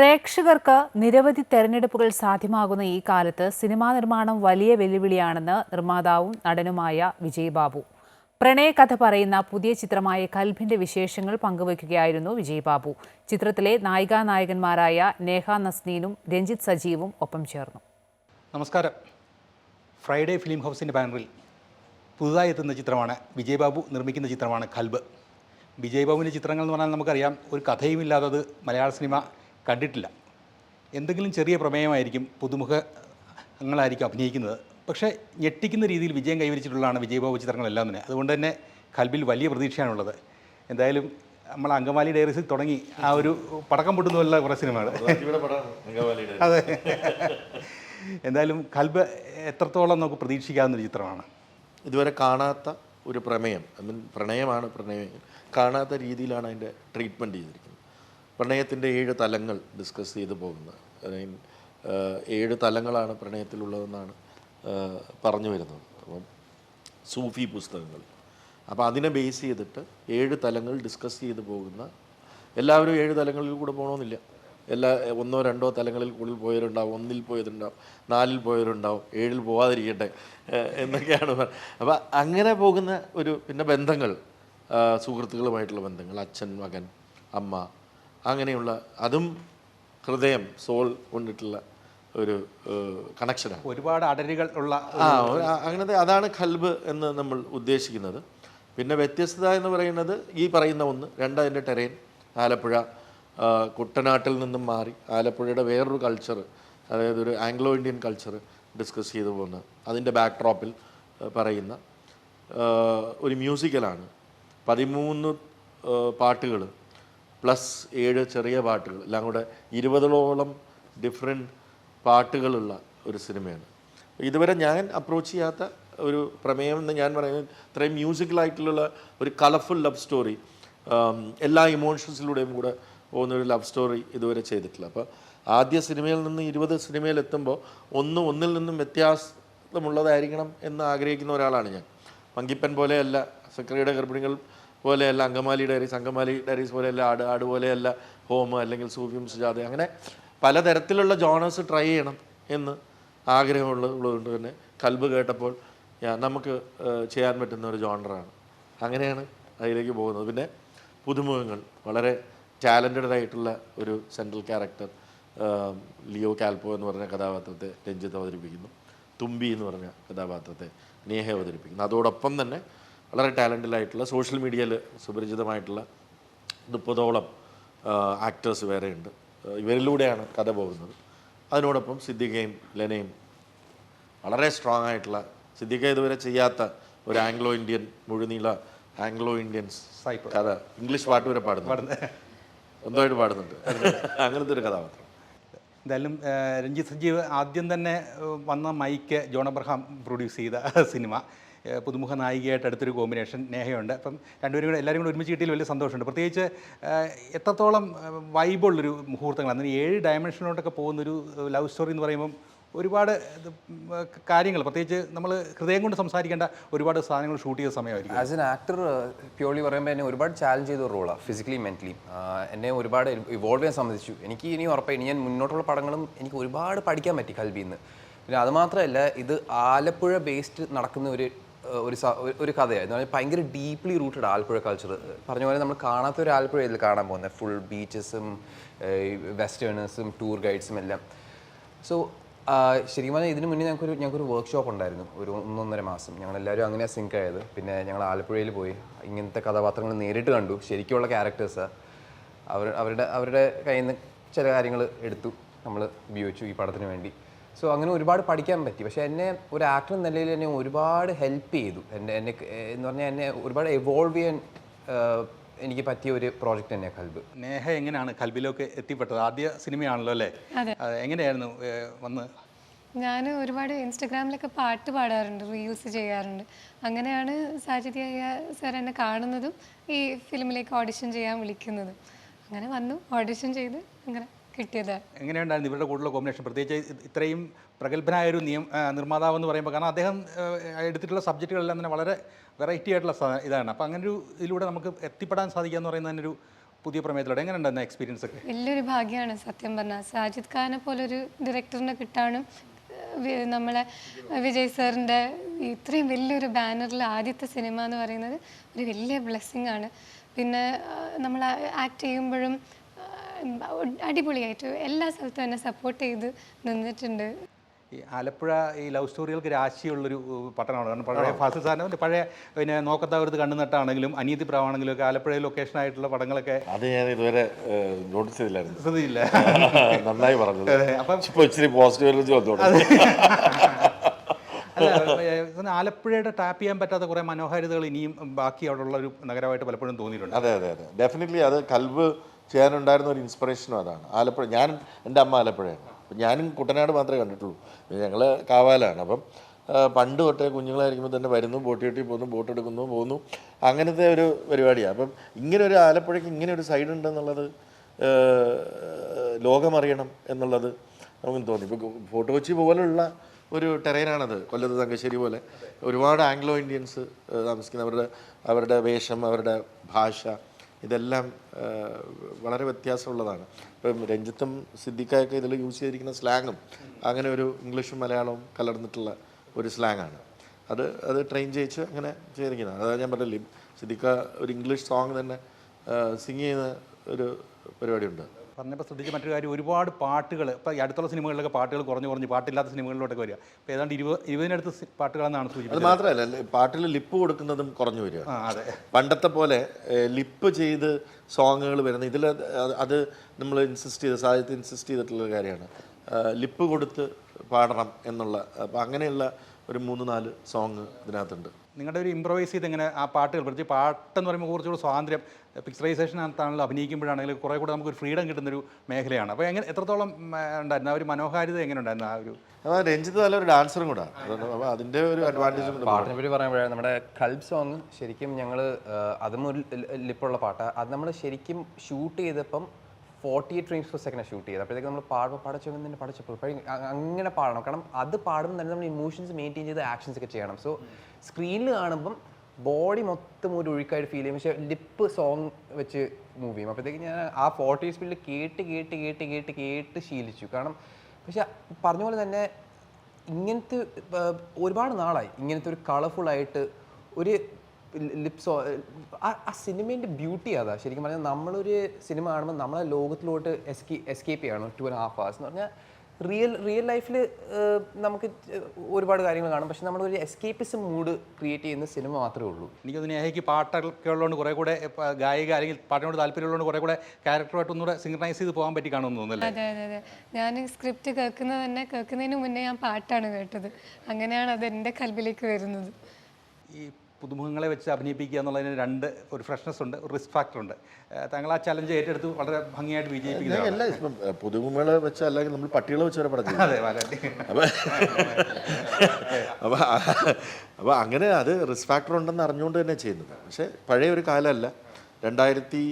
പ്രേക്ഷകർക്ക് നിരവധി തെരഞ്ഞെടുപ്പുകൾ സാധ്യമാകുന്ന ഈ കാലത്ത് സിനിമാ നിർമ്മാണം വലിയ വെല്ലുവിളിയാണെന്ന് നിർമ്മാതാവും നടനുമായ വിജയ് ബാബു പ്രണയകഥ പറയുന്ന പുതിയ ചിത്രമായ കൽബിന്റെ വിശേഷങ്ങൾ പങ്കുവയ്ക്കുകയായിരുന്നു വിജയ് ബാബു ചിത്രത്തിലെ നായികാ നായകന്മാരായ നേഹ നസ്നീനും രഞ്ജിത്ത് സജീവും ഒപ്പം ചേർന്നു. നമസ്കാരം. ഫ്രൈഡേ ഫിലിം ഹൗസിന്റെ ബാനറിൽ പുതുതായി എത്തുന്ന ചിത്രമാണ് വിജയ് ബാബു നിർമ്മിക്കുന്ന ചിത്രമാണ് കൽബ്. വിജയ് ബാബുവിന്റെ ചിത്രങ്ങൾ എന്ന് പറഞ്ഞാൽ നമുക്കറിയാം ഒരു കഥയും ഇല്ലാത്തത് മലയാള സിനിമ കണ്ടിട്ടില്ല. എന്തെങ്കിലും ചെറിയ പ്രമേയമായിരിക്കും പുതുമുഖങ്ങളായിരിക്കും അഭിനയിക്കുന്നത്. പക്ഷേ ഞെട്ടിക്കുന്ന രീതിയിൽ വിജയം കൈവരിച്ചിട്ടുള്ളതാണ് വിജയബാബു ചിത്രങ്ങളെല്ലാം തന്നെ. അതുകൊണ്ട് തന്നെ കൽബിൽ വലിയ പ്രതീക്ഷയാണുള്ളത്. എന്തായാലും നമ്മൾ അങ്കമാലി ഡയറീസിൽ തുടങ്ങി ആ ഒരു പടക്കം പൊട്ടുന്നതല്ല കുറേ സിനിമകൾ. അതെ. എന്തായാലും കൽബ് എത്രത്തോളം നമുക്ക് പ്രതീക്ഷിക്കാവുന്ന ഒരു ചിത്രമാണ്? ഇതുവരെ കാണാത്ത ഒരു പ്രമേയം ഐ മീൻ പ്രണയമാണ് പ്രണയം. കാണാത്ത രീതിയിലാണ് അതിന്റെ ട്രീറ്റ്മെന്റ് ചെയ്തിരിക്കുന്നത്. പ്രണയത്തിന്റെ ഏഴ് തലങ്ങൾ ഡിസ്കസ് ചെയ്തു പോകുന്നത്. ഐ മീൻ ഏഴ് തലങ്ങളാണ് പ്രണയത്തിലുള്ളതെന്നാണ് പറഞ്ഞു വരുന്നത്. അപ്പം സൂഫി പുസ്തകങ്ങൾ. അപ്പോൾ അതിനെ ബേസ് ചെയ്തിട്ട് ഏഴ് തലങ്ങൾ ഡിസ്കസ് ചെയ്ത് പോകുന്ന എല്ലാവരും ഏഴ് തലങ്ങളിൽ കൂടെ പോകണമെന്നില്ല എല്ലാ ഒന്നോ രണ്ടോ തലങ്ങളിൽ കൂടുതൽ പോയവരുണ്ടാവും ഒന്നിൽ പോയതുണ്ടാവും നാലിൽ പോയവരുണ്ടാവും ഏഴിൽ പോവാതിരിക്കട്ടെ എന്നൊക്കെയാണ് അപ്പോൾ അങ്ങനെ പോകുന്ന ഒരു പിന്നെ ബന്ധങ്ങൾ സുഹൃത്തുക്കളുമായിട്ടുള്ള ബന്ധങ്ങൾ അച്ഛൻ മകൻ അമ്മ അങ്ങനെയുള്ള അതും ഹൃദയം സോൾ കൊണ്ടിട്ടുള്ള ഒരു കണക്ഷനാണ്. ഒരുപാട് അടരികൾ ഉള്ള ആ അങ്ങനത്തെ അതാണ് ഖൽബ് എന്ന് നമ്മൾ ഉദ്ദേശിക്കുന്നത്. പിന്നെ വ്യത്യസ്തത എന്ന് പറയുന്നത് ഈ പറയുന്ന ഒന്ന് രണ്ട് അതിന്റെ ടെറൈൻ ആലപ്പുഴ കുട്ടനാട്ടിൽ നിന്നും മാറി ആലപ്പുഴയുടെ വേറൊരു കൾച്ചർ അതായത് ഒരു ആംഗ്ലോ ഇന്ത്യൻ കൾച്ചർ ഡിസ്കസ് ചെയ്തു പോകുന്ന അതിന്റെ ബാക്ക് ഡ്രോപ്പിൽ പറയുന്ന ഒരു മ്യൂസിക്കലാണ്. പതിമൂന്ന് പാട്ടുകൾ പ്ലസ് ഏഴ് ചെറിയ പാട്ടുകൾ. എല്ലാം കൂടെ ഇരുപതോളം ഡിഫറെന്റ് പാട്ടുകളുള്ള ഒരു സിനിമയാണ്. ഇതുവരെ ഞാൻ അപ്രോച്ച് ചെയ്യാത്ത ഒരു പ്രമേയം എന്ന് ഞാൻ പറയുന്നത് ഇത്രയും മ്യൂസിക്കലായിട്ടുള്ള ഒരു കളർഫുൾ ലവ് സ്റ്റോറി എല്ലാ ഇമോഷൻസിലൂടെയും കൂടെ പോകുന്ന ഒരു ലവ് സ്റ്റോറി ഇതുവരെ ചെയ്തിട്ടില്ല. അപ്പോൾ ആദ്യ സിനിമയിൽ നിന്ന് ഇരുപത് സിനിമയിൽ എത്തുമ്പോൾ ഒന്ന് ഒന്നിൽ നിന്നും വ്യത്യാസമുള്ളതായിരിക്കണം എന്ന് ആഗ്രഹിക്കുന്ന ഒരാളാണ് ഞാൻ. മങ്കിപ്പൻ പോലെയല്ല സക്രിയുടെ ഗർഭിണികൾ പോലെയല്ല അങ്കമാലി ഡയറീസ് അങ്കമാലി ഡയറീസ് പോലെയല്ല ആട് ആട് പോലെയല്ല ഹോം അല്ലെങ്കിൽ സൂഫിയും സുജാത അങ്ങനെ പലതരത്തിലുള്ള ജോണേഴ്സ് ട്രൈ ചെയ്യണം എന്ന് ആഗ്രഹമുള്ളതുകൊണ്ട് തന്നെ കൽബ് കേട്ടപ്പോൾ നമുക്ക് ചെയ്യാൻ പറ്റുന്ന ഒരു ജോണറാണ് അങ്ങനെയാണ് അതിലേക്ക് പോകുന്നത്. പിന്നെ പുതുമുഖങ്ങൾ വളരെ ടാലന്റഡ് ആയിട്ടുള്ള ഒരു സെൻട്രൽ ക്യാരക്ടർ ലിയോ കാൽപോ എന്ന് പറഞ്ഞ കഥാപാത്രത്തെ രഞ്ജിത്ത് അവതരിപ്പിക്കുന്നു. തുമ്പി എന്ന് പറഞ്ഞ കഥാപാത്രത്തെ നേഹ അവതരിപ്പിക്കുന്നു. അതോടൊപ്പം തന്നെ വളരെ ടാലന്റഡായിട്ടുള്ള സോഷ്യൽ മീഡിയയിൽ സുപരിചിതമായിട്ടുള്ള മുപ്പതോളം ആക്ടേഴ്സ് വേറെയുണ്ട് ഇവരിലൂടെയാണ് കഥ പോകുന്നത്. അതിനോടൊപ്പം സിദ്ദിഖയും ലെനയും വളരെ സ്ട്രോങ് ആയിട്ടുള്ള സിദ്ദിഖ ഇതുവരെ ചെയ്യാത്ത ഒരു ആംഗ്ലോ ഇന്ത്യൻ മുഴുനീള ആംഗ്ലോ ഇന്ത്യൻസ്. കഥ ഇംഗ്ലീഷ് പാട്ട് വരെ പാടുന്നു. സ്വന്തമായിട്ട് പാടുന്നുണ്ട്. അങ്ങനത്തെ ഒരു കഥാപാത്രം. എന്തായാലും രഞ്ജിത് സഞ്ജീവ് സജീവ് ആദ്യം തന്നെ വന്ന മൈക്ക് ജോൺ അബ്രഹാം പ്രൊഡ്യൂസ് ചെയ്ത സിനിമ. പുതുമുഖ നായികയായിട്ട് അടുത്തൊരു കോമ്പിനേഷൻ നേഹയുണ്ട്. അപ്പം രണ്ടുപേരും കൂടെ എല്ലാവരും കൂടെ ഒരുമിച്ച് കിട്ടിയതിൽ വലിയ സന്തോഷമുണ്ട്. പ്രത്യേകിച്ച് എത്രത്തോളം വൈബുള്ളൊരു മുഹൂർത്തങ്ങൾ അങ്ങനെ ഏഴ് ഡയമെൻഷനിലോട്ടൊക്കെ പോകുന്നൊരു ലവ് സ്റ്റോറി എന്ന് പറയുമ്പം ഒരുപാട് കാര്യങ്ങൾ. പ്രത്യേകിച്ച് നമ്മൾ ഹൃദയം കൊണ്ട് സംസാരിക്കേണ്ട ഒരുപാട് സാധനങ്ങൾ ഷൂട്ട് ചെയ്ത സമയമായിരിക്കും. ആസ് എൻ ആക്ടർ പ്യോർലി പറയുമ്പോൾ എന്നെ ഒരുപാട് ചാലഞ്ച് ചെയ്ത റോളാണ് ഫിസിക്കലി മെന്റലി എന്നെ ഒരുപാട് ഇവോൾവ് ചെയ്യാൻ സംബന്ധിച്ചു എനിക്ക് ഇനി ഉറപ്പായി ഞാൻ മുന്നോട്ടുള്ള പടങ്ങളും എനിക്ക് ഒരുപാട് പഠിക്കാൻ പറ്റി കൽബിയിൽ പിന്നെ അതുമാത്രമല്ല ഇത് ആലപ്പുഴ ബേസ്ഡ് നടക്കുന്ന ഒരു ഒരു ഒരു- കഥയായിരുന്നു ഭയങ്കര ഡീപ്ലി റൂട്ടഡ് ആലപ്പുഴ കൾച്ചർ പറഞ്ഞ പോലെ നമ്മൾ കാണാത്ത ഒരു ആലപ്പുഴ ഇതിൽ കാണാൻ പോകുന്നത്. ഫുൾ ബീച്ചസും വെസ്റ്റേണേഴ്സും ടൂർ ഗൈഡ്സും എല്ലാം. സോ ശരിക്കും പറഞ്ഞാൽ ഇതിന് മുന്നേ ഞങ്ങൾക്കൊരു ഞങ്ങൾക്കൊരു വർക്ക്ഷോപ്പ് ഉണ്ടായിരുന്നു. ഒരു ഒന്നൊന്നര മാസം. ഞങ്ങളെല്ലാവരും അങ്ങനെ സിങ്ക് ആയത്. പിന്നെ ഞങ്ങൾ ആലപ്പുഴയിൽ പോയി. ഇങ്ങനത്തെ കഥാപാത്രങ്ങൾ നേരിട്ട് കണ്ടു. ശരിക്കുള്ള ക്യാരക്ടേഴ്സാണ് അവർ അവരുടെ അവരുടെ കയ്യിൽ നിന്ന് ചില കാര്യങ്ങൾ എടുത്തു. നമ്മൾ ഉപയോഗിച്ചു ഈ പടത്തിന് വേണ്ടി. സോ അങ്ങനെ ഒരുപാട് പഠിക്കാൻ പറ്റി. പക്ഷേ എന്നെ ഒരു ആക്ടർ എന്ന നിലയിൽ എന്നെ ഒരുപാട് ഹെൽപ്പ് ചെയ്തു. എന്റെ എന്നെ എന്ന് പറഞ്ഞാൽ എന്നെ ഒരുപാട് എവോൾവ് ചെയ്യാൻ എനിക്ക് പറ്റിയ ഒരു പ്രോജക്റ്റ് തന്നെ കൽബ്. നേഹ എങ്ങനെയാണ് കൽബിലൊക്കെ എത്തിപ്പെട്ടത്? ആദ്യ സിനിമയാണല്ലോ അല്ലേ? അത്. എങ്ങനെയായിരുന്നു വന്ന്? ഞാൻ ഒരുപാട് ഇൻസ്റ്റഗ്രാമിലൊക്കെ പാട്ട് പാടാറുണ്ട് റീയൂസ് ചെയ്യാറുണ്ട്. അങ്ങനെയാണ് സാജിദ് സാർ എന്നെ കാണുന്നതും ഈ ഫിലിമിലേക്ക് ഓഡിഷൻ ചെയ്യാൻ വിളിക്കുന്നതും. അങ്ങനെ വന്നു ഓഡിഷൻ ചെയ്ത് അങ്ങനെ കിട്ടിയതാണ് എങ്ങനെയുണ്ടായിരുന്നു ഇവരുടെ കൂടെയുള്ള കോമ്പിനേഷൻ പ്രത്യേകിച്ച് ഇത്രയും പ്രഗത്ഭനായ ഒരു നിയം നിർമ്മാതാവ് എന്ന് പറയുമ്പോൾ കാരണം അദ്ദേഹം എടുത്തിട്ടുള്ള സബ്ജക്റ്റുകളെല്ലാം തന്നെ വളരെ വെറൈറ്റി ആയിട്ടുള്ള ഇതാണ്. അപ്പോൾ അങ്ങനെ ഒരു ഇതിലൂടെ നമുക്ക് എത്തിപ്പെടാൻ സാധിക്കുക എന്ന് പറയുന്നത് തന്നെ ഒരു പുതിയ പ്രമേയത്തിലൂടെ. എങ്ങനെ ഉണ്ടായിരുന്ന എക്സ്പീരിയൻസ് ഒക്കെ? വലിയൊരു ഭാഗ്യമാണ് സത്യം പറഞ്ഞാൽ സാജിദ് ഖാനെ പോലൊരു ഡയറക്ടറിനെ കിട്ടാനും നമ്മളെ വിജയ് സാറിന്റെ ഇത്രയും വലിയൊരു ബാനറിൽ ആദ്യത്തെ സിനിമ എന്ന് പറയുന്നത് ഒരു വലിയ ബ്ലെസ്സിങ് ആണ്. പിന്നെ നമ്മൾ ആക്ട് ചെയ്യുമ്പോഴും അടിപൊളിയായിട്ട് എല്ലാ സ്ഥലത്തും എന്നെ സപ്പോർട്ട് ചെയ്ത് നിന്നിട്ടുണ്ട്. ഈ ആലപ്പുഴ ഈ ലവ് സ്റ്റോറികൾക്ക് രാശിയുള്ളൊരു പട്ടണമാണ്. കാരണം പഴയ ഫാസിൽ സാറിന് പഴയ പിന്നെ നോക്കത്താവരുത് കണ്ണു നട്ടാണെങ്കിലും അനീതി പ്രാവാണെങ്കിലും ഒക്കെ ആലപ്പുഴ ലൊക്കേഷൻ ആയിട്ടുള്ള പടങ്ങളൊക്കെ അത് ഞാൻ ഇതുവരെ നോട്ടീസ് ചെയ്തില്ലായിരുന്നു. ശ്രദ്ധിച്ചില്ല. നന്നായി പറഞ്ഞത്. അപ്പം ഇപ്പോൾ ഇച്ചിരി പോസിറ്റീവ് എനർജി വന്നോളൂ ആലപ്പുഴയുടെ ടാപ്പ് ചെയ്യാൻ പറ്റാത്ത കുറേ മനോഹാരിതകൾ ഇനിയും ബാക്കി അവിടെ ഉള്ള ഒരു നഗരമായിട്ട് പലപ്പോഴും തോന്നിയിട്ടുണ്ട്. അതെ അതെ അതെ. ഡെഫിനറ്റ്ലി അത് കൽവ് ചെയ്യാനുണ്ടായിരുന്ന ഒരു ഇൻസ്പിറേഷനും അതാണ്. ആലപ്പുഴ ഞാൻ എന്റെ അമ്മ ആലപ്പുഴയാണ്. അപ്പം ഞാനും കുട്ടനാട് മാത്രമേ കണ്ടിട്ടുള്ളൂ. ഞങ്ങൾ കാവാലാണ്. അപ്പം പണ്ട് തൊട്ടേ കുഞ്ഞുങ്ങളായിരിക്കുമ്പോൾ തന്നെ വരുന്നു ബോട്ട് കെട്ടി പോകുന്നു ബോട്ട് എടുക്കുന്നു പോകുന്നു. അങ്ങനത്തെ ഒരു പരിപാടിയാണ് അപ്പം ഇങ്ങനെ ഒരു ആലപ്പുഴയ്ക്ക് ഇങ്ങനെ ഒരു സൈഡ് ഉണ്ടെന്നുള്ളത് ലോകമറിയണം എന്നുള്ളത് നമുക്ക് തോന്നി. ഇപ്പോൾ ഫോർട്ട് കൊച്ചി പോലുള്ള ഒരു ടെറൈനാണത്. കൊല്ലത്ത് തങ്കശ്ശേരി പോലെ. ഒരുപാട് ആംഗ്ലോ ഇന്ത്യൻസ് താമസിക്കുന്ന അവരുടെ അവരുടെ വേഷം അവരുടെ ഭാഷ ഇതെല്ലാം വളരെ വ്യത്യാസമുള്ളതാണ്. ഇപ്പം രഞ്ജിത്തും സിദ്ദിഖായൊക്കെ ഇതിൽ യൂസ് ചെയ്തിരിക്കുന്ന സ്ലാങ്ങും അങ്ങനെ ഒരു ഇംഗ്ലീഷും മലയാളവും കലർന്നിട്ടുള്ള ഒരു സ്ലാങ്ങാണ്. അത് അത് ട്രെയിൻ ചെയ്യിച്ച് അങ്ങനെ ചെയ്തിരിക്കുന്നത്. അതായത് ഞാൻ പറഞ്ഞില്ലേ സിദ്ദിഖ ഒരു ഇംഗ്ലീഷ് സോങ് തന്നെ സിങ് ചെയ്യുന്ന ഒരു പരിപാടിയുണ്ട്. പറഞ്ഞപ്പോൾ ശ്രദ്ധിച്ച മറ്റൊരു കാര്യം ഒരുപാട് പാട്ടുകൾ ഇപ്പോൾ ഈ അടുത്തുള്ള സിനിമകളിലൊക്കെ പാട്ടുകൾ കുറഞ്ഞു കുറഞ്ഞ് പാട്ടില്ലാത്ത സിനിമകളിലോട്ടൊക്കെ വരിക. ഇപ്പോൾ ഏതാണ്ട് ഇരുപത് ഇരുപതിനടുത്ത് പാട്ടുകളെന്നാണ് സൂചിപ്പിച്ചത്. അത് മാത്രമല്ല പാട്ടിൽ ലിപ്പ് കൊടുക്കുന്നതും കുറഞ്ഞു വരിക. അതെ. പണ്ടത്തെ പോലെ ലിപ്പ് ചെയ്ത് സോങ്ങുകൾ വരുന്നത് ഇതിൽ അത് നമ്മൾ ഇൻസിസ്റ്റ് ചെയ്ത സാഹിത്യം ഇൻസിസ്റ്റ് ചെയ്തിട്ടുള്ള കാര്യമാണ്. ലിപ്പ് കൊടുത്ത് പാടണം എന്നുള്ള അപ്പം അങ്ങനെയുള്ള ഒരു മൂന്ന് നാല് സോങ് ഇതിനകത്തുണ്ട്. നിങ്ങളുടെ ഒരു ഇമ്പ്രവൈസ് ചെയ്ത് ഇങ്ങനെ ആ പാട്ടുകൾ പ്രത്യേകിച്ച് പാട്ടെന്ന് പറയുമ്പോൾ കുറച്ചുകൂടി സ്വാതന്ത്ര്യം പിക്ചറൈസേഷനകത്താണല്ലോ അഭിനയിക്കുമ്പോഴാണെങ്കിലും കുറേ കൂടെ നമുക്കൊരു ഫ്രീഡം കിട്ടുന്നൊരു മേഖലയാണ്. അപ്പോൾ എങ്ങനെ എത്രത്തോളം ഉണ്ടായിരുന്നു? ആ ഒരു മനോഹാരിത എങ്ങനെ ഉണ്ടായിരുന്നു ആ ഒരു അപ്പോൾ രഞ്ജിത്ത് നല്ലൊരു ഡാൻസറും കൂടെ. അപ്പോൾ അതിന്റെ ഒരു അഡ്വാന്റേജ് ഉണ്ട് പാട്ടിനെ പറ്റി പറയുമ്പോഴാണ് നമ്മുടെ കൽബ് സോങ് ശരിക്കും ഞങ്ങൾ അതും ഒരു ലിപ്പുള്ള പാട്ടാണ് അത് നമ്മൾ ശരിക്കും ഷൂട്ട് ചെയ്തപ്പം forty eight frames per second shoot ചെയ്ത് അപ്പോഴത്തേക്ക് നമ്മൾ പാടുമ്പോൾ പടച്ചവൻ തന്നെ പടച്ചപ്പോൾ അങ്ങനെ പാടണം. കാരണം അത് പാടുമ്പോൾ തന്നെ നമ്മൾ ഇമോഷൻസ് മെയിന്റെയിൻ ചെയ്ത് ആക്ഷൻസ് ഒക്കെ ചെയ്യണം. സോ സ്ക്രീനിൽ കാണുമ്പം ബോഡി മൊത്തം ഒരു ഒഴുക്കായിട്ട് ഫീൽ ചെയ്യും. പക്ഷേ ലിപ്പ് സോങ് വെച്ച് മൂവ് ചെയ്യും. അപ്പോഴത്തേക്ക് ഞാൻ ആ ഫോർട്ടി സ്പീഡിൽ കേട്ട് കേട്ട് കേട്ട് കേട്ട് കേട്ട് ശീലിച്ചു. കാരണം പക്ഷെ പറഞ്ഞ പോലെ തന്നെ ഇങ്ങനത്തെ ഒരുപാട് നാളായി. ഇങ്ങനത്തെ ഒരു കളർഫുള്ളായിട്ട് ഒരു ലിപ്സോ ആ സിനിമേന്റെ ബ്യൂട്ടി അതാ. ശരിക്കും പറഞ്ഞാൽ നമ്മളൊരു സിനിമ കാണുമ്പോൾ നമ്മളെ ലോകത്തിലോട്ട് എസ്കേ എസ്കേപ്പ് ചെയ്യണം. ടു ആൻഡ് ഹാഫ് ഹവേഴ്സ് എന്ന് പറഞ്ഞാൽ റിയൽ റിയൽ ലൈഫിൽ നമുക്ക് ഒരുപാട് കാര്യങ്ങൾ കാണും. പക്ഷെ നമ്മളൊരു എസ്കേപ്പിസം മൂഡ് ക്രിയേറ്റ് ചെയ്യുന്ന സിനിമ മാത്രമേ ഉള്ളൂ. എനിക്ക് നേഹയ്ക്ക് പാട്ടൊക്കെ ഉള്ളതുകൊണ്ട് കുറേ കൂടെ ഗായിക അല്ലെങ്കിൽ പാട്ടിനോട് താല്പര്യമുള്ളതുകൊണ്ട് കുറേ കൂടെ ക്യാരക്ടറുമായിട്ട് ഒന്നുകൂടെ സിംഗ്രണൈസ് ചെയ്ത് പോകാൻ പറ്റി കാണുമെന്ന് തോന്നുന്നില്ല? അതെ അതെ അതെ. ഞാൻ സ്ക്രിപ്റ്റ് കേൾക്കുന്നത് തന്നെ കേൾക്കുന്നതിന് മുന്നേ ഞാൻ പാട്ടാണ് കേട്ടത്. അങ്ങനെയാണ് അത് എന്റെ കൽബിലേക്ക് വരുന്നത്. ഈ പുതുമുഖങ്ങളെ വെച്ച് അഭിനയിപ്പിക്കുക എന്നുള്ളതിന് രണ്ട് ഒരു ഫ്രഷ്നസ് ഉണ്ട് ഒരു റിസ്ക് ഫാക്ടർ ഉണ്ട്. താങ്കൾ ആ ചലഞ്ച് ഏറ്റെടുത്ത് വളരെ ഭംഗിയായിട്ട് വിജയിപ്പിക്കുന്നത് അല്ല ഇപ്പം പുതുമുഖങ്ങളെ വെച്ച് അല്ലെങ്കിൽ നമ്മൾ പട്ടികളെ വെച്ച് വരെ ചെയ്യും അതെ അപ്പോൾ അപ്പം അപ്പം അങ്ങനെ അത് റിസ്ക് ഫാക്ടർ ഉണ്ടെന്ന് അറിഞ്ഞുകൊണ്ട് തന്നെ ചെയ്യുന്നത്. പക്ഷേ പഴയ ഒരു കാലമല്ല. രണ്ടായിരത്തി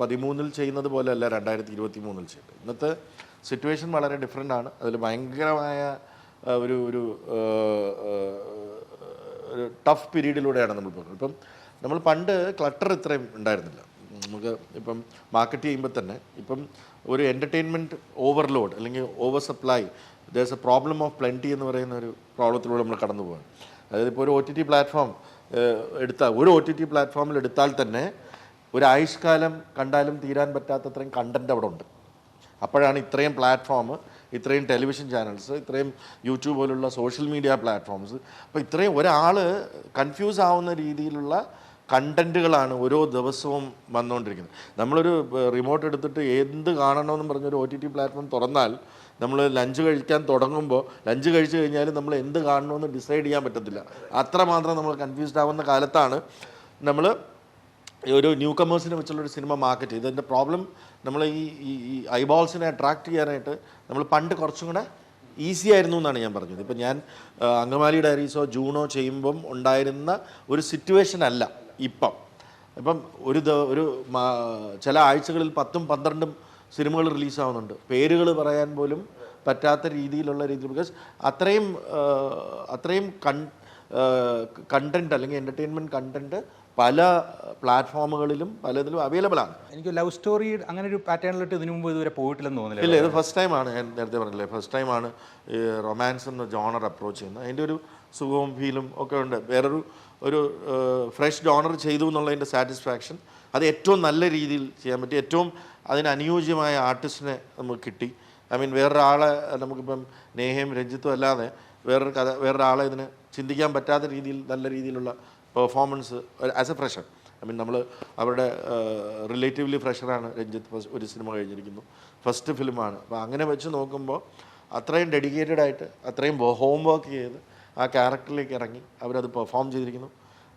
പതിമൂന്നിൽ ചെയ്യുന്നത് പോലെയല്ല രണ്ടായിരത്തി ഇരുപത്തി മൂന്നിൽ ചെയ്യുന്നത് ഇന്നത്തെ സിറ്റുവേഷൻ വളരെ ഡിഫറെന്റ് ആണ്. അതിൽ ഭയങ്കരമായ ഒരു ഒരു ഒരു ടഫ് പീരീഡിലൂടെയാണ് നമ്മൾ പോകുന്നത്. ഇപ്പം നമ്മൾ പണ്ട് ക്ലട്ടർ ഇത്രയും ഉണ്ടായിരുന്നില്ല. നമുക്ക് ഇപ്പം മാർക്കറ്റ് ചെയ്യുമ്പോൾ തന്നെ ഇപ്പം ഒരു എന്റർടൈൻമെന്റ് ഓവർലോഡ് അല്ലെങ്കിൽ over supply there's a problem of plenty എന്ന് പറയുന്ന ഒരു പ്രോബ്ലത്തിലൂടെ നമ്മൾ കടന്നു പോകാൻ അതായത് ഇപ്പോൾ ഒരു ഒ ടി ടി പ്ലാറ്റ്ഫോം എടുത്താൽ ഒരു ഒ ടി ടി പ്ലാറ്റ്ഫോമിൽ എടുത്താൽ തന്നെ ഒരു ആയുഷ്കാലം കണ്ടാലും തീരാൻ പറ്റാത്തത്രയും കണ്ടന്റ് അവിടെ ഉണ്ട്. അപ്പോഴാണ് ഇത്രയും പ്ലാറ്റ്ഫോം ഇത്രയും ടെലിവിഷൻ ചാനൽസ് ഇത്രയും യൂട്യൂബ് പോലുള്ള സോഷ്യൽ മീഡിയ പ്ലാറ്റ്ഫോംസ്. അപ്പോൾ ഇത്രയും ഒരാൾ കൺഫ്യൂസ് ആവുന്ന രീതിയിലുള്ള കണ്ടന്റുകളാണ് ഓരോ ദിവസവും വന്നുകൊണ്ടിരിക്കുന്നത് നമ്മളൊരു റിമോട്ട് എടുത്തിട്ട് എന്ത് കാണണമെന്ന് പറഞ്ഞൊരു ഒ ടി ടി പ്ലാറ്റ്ഫോം തുറന്നാൽ നമ്മൾ ലഞ്ച് കഴിക്കാൻ തുടങ്ങുമ്പോൾ ലഞ്ച് കഴിച്ചു കഴിഞ്ഞാൽ നമ്മൾ എന്ത് കാണണമെന്ന് ഡിസൈഡ് ചെയ്യാൻ പറ്റത്തില്ല. അത്രമാത്രം നമ്മൾ കൺഫ്യൂസ്ഡ് ആവുന്ന കാലത്താണ് നമ്മൾ ഒരു ന്യൂ കമേഴ്സിനെ വെച്ചുള്ളൊരു സിനിമ മാർക്കറ്റ് ഇതിന്റെ പ്രോബ്ലം നമ്മൾ ഈ ഈ ഐബോൾസിനെ അട്രാക്ട് ചെയ്യാനായിട്ട് നമ്മൾ പണ്ട് കുറച്ചും കൂടെ ഈസി ആയിരുന്നു എന്നാണ് ഞാൻ പറഞ്ഞത്. ഇപ്പം ഞാൻ അങ്കമാലി ഡയറീസോ ജൂണോ ചെയ്യുമ്പം ഉണ്ടായിരുന്ന ഒരു സിറ്റുവേഷൻ അല്ല ഇപ്പം. ഇപ്പം ഒരു ഒരു ചില ആഴ്ചകളിൽ പത്തും പന്ത്രണ്ടും സിനിമകൾ റിലീസാവുന്നുണ്ട് പേരുകൾ പറയാൻ പോലും പറ്റാത്ത രീതിയിലുള്ള രീതിയിൽ ബിക്കോസ് അത്രയും അത്രയും കൺ കണ്ടന്റ് അല്ലെങ്കിൽ എന്റർടൈൻമെന്റ് കണ്ടന്റ് പല പ്ലാറ്റ്ഫോമുകളിലും പലതിലും അവൈലബിൾ ആണ്. എനിക്ക് ലവ് സ്റ്റോറി അങ്ങനെ ഒരു പാറ്റേണിലിട്ട് ഇതിനു മുമ്പ് ഇതുവരെ പോയിട്ടില്ലെന്ന് തോന്നില്ല ഇല്ല ഇത് ഫസ്റ്റ് ടൈമാണ് ഞാൻ നേരത്തെ പറഞ്ഞില്ലേ? ഫസ്റ്റ് ടൈമാണ് ഈ റൊമാൻസ് എന്ന ജോണർ അപ്രോച്ച് ചെയ്യുന്നത്. അതിന്റെ ഒരു സുഖവും ഫീലും ഒക്കെ ഉണ്ട്. വേറൊരു ഒരു ഫ്രഷ് ജോണർ ചെയ്തു എന്നുള്ളതിന്റെ സാറ്റിസ്ഫാക്ഷൻ അത് ഏറ്റവും നല്ല രീതിയിൽ ചെയ്യാൻ പറ്റി. ഏറ്റവും അതിനനുയോജ്യമായ ആർട്ടിസ്റ്റിനെ നമുക്ക് കിട്ടി. ഐ മീൻ വേറൊരാളെ നമുക്കിപ്പം നേഹയും രഞ്ജിത്തും അല്ലാതെ വേറൊരു കഥ വേറൊരാളെ ഇതിന് ചിന്തിക്കാൻ പറ്റാത്ത രീതിയിൽ നല്ല രീതിയിലുള്ള performance as a fresher I mean നമ്മൾ അവരുടെ റിലേറ്റീവ്ലി ഫ്രഷറാണ് രഞ്ജിത്ത് ഫസ്റ്റ് ഒരു സിനിമ കഴിഞ്ഞിരിക്കുന്നു. ഫസ്റ്റ് ഫിലിമാണ് അപ്പോൾ അങ്ങനെ വെച്ച് നോക്കുമ്പോൾ അത്രയും ഡെഡിക്കേറ്റഡ് ആയിട്ട് അത്രയും ഹോം വർക്ക് ചെയ്ത് ആ ക്യാരക്ടറിലേക്ക് ഇറങ്ങി അവരത് പെർഫോം ചെയ്തിരിക്കുന്നു.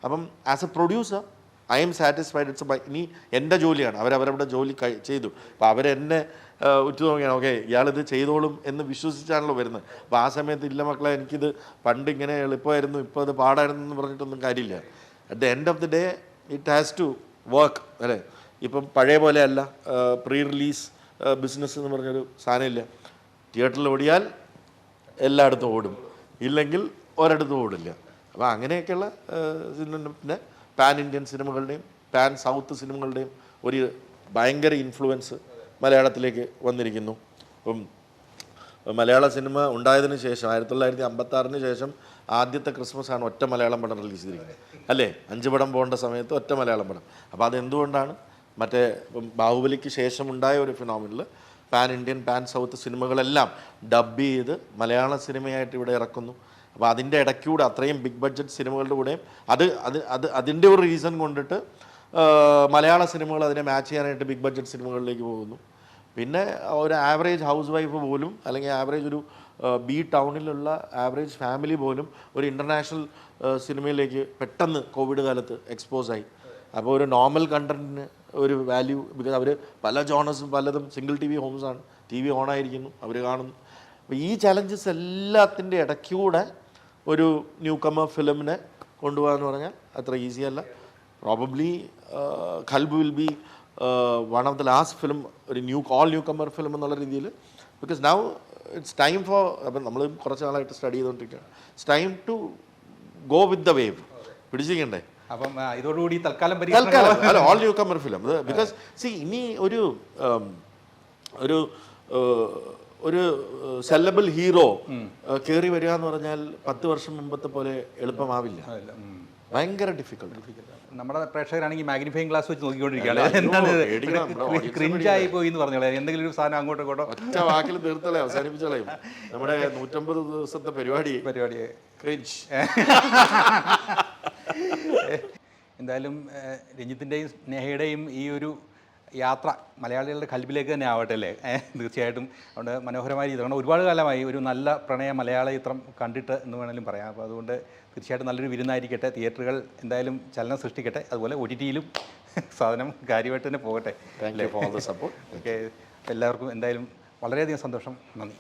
അപ്പം as a producer I am satisfied it's my ഇനി എന്റെ ജോലിയാണ്. അവരവരവിടെ ജോലി കഴി ചെയ്തു. അപ്പോൾ അവരെന്നെ ഉറ്റു ഉറ്റുനോക്കിയാണ്. ഓക്കെ ഇയാളിത് ചെയ്തോളും എന്ന് വിശ്വസിച്ചാണല്ലോ വരുന്നത്. അപ്പോൾ ആ സമയത്ത് ഇല്ല മക്കളെ എനിക്കിത് പണ്ട് ഇങ്ങനെ എളുപ്പമായിരുന്നു ഇപ്പോൾ അത് പാടായിരുന്നു എന്ന് പറഞ്ഞിട്ടൊന്നും കാര്യമില്ല. At the end of the day it has to work അല്ലേ? ഇപ്പം പഴയ പോലെയല്ല പ്രീ റിലീസ് ബിസിനസ് എന്ന് പറഞ്ഞൊരു സാധനമില്ല. തിയേറ്ററിൽ ഓടിയാൽ എല്ലായിടത്തും ഓടും. ഇല്ലെങ്കിൽ ഒരിടത്തും ഓടില്ല. അപ്പോൾ അങ്ങനെയൊക്കെയുള്ള പിന്നെ പാൻ ഇന്ത്യൻ സിനിമകളുടെയും പാൻ സൗത്ത് സിനിമകളുടെയും ഒരു ഭയങ്കര ഇൻഫ്ലുവൻസ് മലയാളത്തിലേക്ക് വന്നിരിക്കുന്നു. അപ്പം മലയാള സിനിമ ഉണ്ടായതിനു ശേഷം ആയിരത്തി തൊള്ളായിരത്തി അമ്പത്തി ആറിന് ശേഷം ആദ്യത്തെ ക്രിസ്മസ് ആണ് ഒറ്റ മലയാളം പടം റിലീസ് ചെയ്തിരിക്കുന്നത്. അല്ലേ? അഞ്ച് പടം പോകേണ്ട സമയത്ത് ഒറ്റ മലയാളം പടം. അപ്പോൾ അതെന്തുകൊണ്ടാണ്? മറ്റേ ബാഹുബലിക്ക് ശേഷം ഉണ്ടായ ഒരു ഫിനോമിനിൽ പാൻ ഇന്ത്യൻ പാൻ സൗത്ത് സിനിമകളെല്ലാം ഡബ് ചെയ്ത് മലയാള സിനിമയായിട്ട് ഇവിടെ ഇറക്കുന്നു. അപ്പോൾ അതിന്റെ ഇടയ്ക്കൂടെ അത്രയും ബിഗ് ബഡ്ജറ്റ് സിനിമകളുടെ കൂടെയും അത് അത് അത് അതിന്റെ ഒരു റീസൺ കൊണ്ടിട്ട് മലയാള സിനിമകൾ അതിനെ മാച്ച് ചെയ്യാനായിട്ട് ബിഗ് ബഡ്ജറ്റ് സിനിമകളിലേക്ക് പോകുന്നു. പിന്നെ ഒരു ആവറേജ് ഹൗസ് വൈഫ് പോലും അല്ലെങ്കിൽ ആവറേജ് ഒരു ബി ടൗണിലുള്ള ആവറേജ് ഫാമിലി പോലും ഒരു ഇന്റർനാഷണൽ സിനിമയിലേക്ക് പെട്ടെന്ന് കോവിഡ് കാലത്ത് എക്സ്പോസ് ആയി. അപ്പോൾ ഒരു നോർമൽ കണ്ടന്റിന് ഒരു വാല്യൂ ബിക്കോസ് അവർ പല ജോണേഴ്സും പലതും സിംഗിൾ ടി വി ഹോംസാണ് ടി വി ഓണായിരിക്കുന്നു അവർ കാണുന്നു. അപ്പോൾ ഈ ചലഞ്ചസ് എല്ലാത്തിന്റെ ഇടയ്ക്കൂടെ ഒരു ന്യൂ കമർ ഫിലിമിനെ കൊണ്ടുപോകാന്ന് എന്ന് പറഞ്ഞാൽ അത്ര ഈസി അല്ല. Probably Qalb will be one of the last film ഒരു new all new comer film എന്നുള്ള രീതിയിൽ. Because now it's time for അപ്പം നമ്മൾ കുറച്ച് നാളായിട്ട് സ്റ്റഡി ചെയ്തുകൊണ്ടിരിക്കുകയാണ്. It's time to go with the wave പിടിച്ചിരിക്കണ്ടേ? അപ്പം ഇതോടുകൂടി തൽക്കാലം തൽക്കാലം അല്ല all new comer film because see ഇനി ഒരു ഒരു ഒരു സെല്ലബിൾ ഹീറോ കയറി വരിക എന്ന് പറഞ്ഞാൽ പത്ത് വർഷം മുമ്പത്തെ പോലെ എളുപ്പമാവില്ല. ഭയങ്കര ഡിഫിക്കൽട്ട് നമ്മുടെ പ്രേക്ഷകരാണെങ്കിൽ മാഗ്നിഫൈങ് ഗ്ലാസ് വെച്ച് നോക്കിക്കൊണ്ടിരിക്കുകയാണ്. എന്താണ് ക്രിഞ്ചായി പോയി എന്ന് പറഞ്ഞോളെ എന്തെങ്കിലും ഒരു സാധനം അങ്ങോട്ടോ ഇങ്ങോട്ടോ. ഒറ്റ വാക്കിൽ തീർത്തളെ അവസാനിപ്പിച്ചളയും നമ്മുടെ നൂറ്റമ്പത് ദിവസത്തെ പരിപാടി. പരിപാടി. ക്രിഞ്ച് എന്തായാലും രഞ്ജിത്തിന്റെയും സ്നേഹയുടെയും ഈ ഒരു യാത്ര മലയാളികളുടെ കൽബിലേക്ക് തന്നെ ആവട്ടെ അല്ലേ? തീർച്ചയായിട്ടും. അതുകൊണ്ട് മനോഹരമായ രീതി. കാരണം ഒരുപാട് കാലമായി ഒരു നല്ല പ്രണയ മലയാള ചിത്രം കണ്ടിട്ട് എന്ന് വേണമെങ്കിലും പറയാം. അപ്പോൾ അതുകൊണ്ട് തീർച്ചയായിട്ടും നല്ലൊരു വിരുന്നായിരിക്കട്ടെ. തിയേറ്ററുകൾ എന്തായാലും ചലനം സൃഷ്ടിക്കട്ടെ. അതുപോലെ ഒ ടി ടിയിലും സാധനം കാര്യമായിട്ട് തന്നെ പോകട്ടെ thank for the support okay എല്ലാവർക്കും എന്തായാലും വളരെയധികം സന്തോഷം. നന്ദി.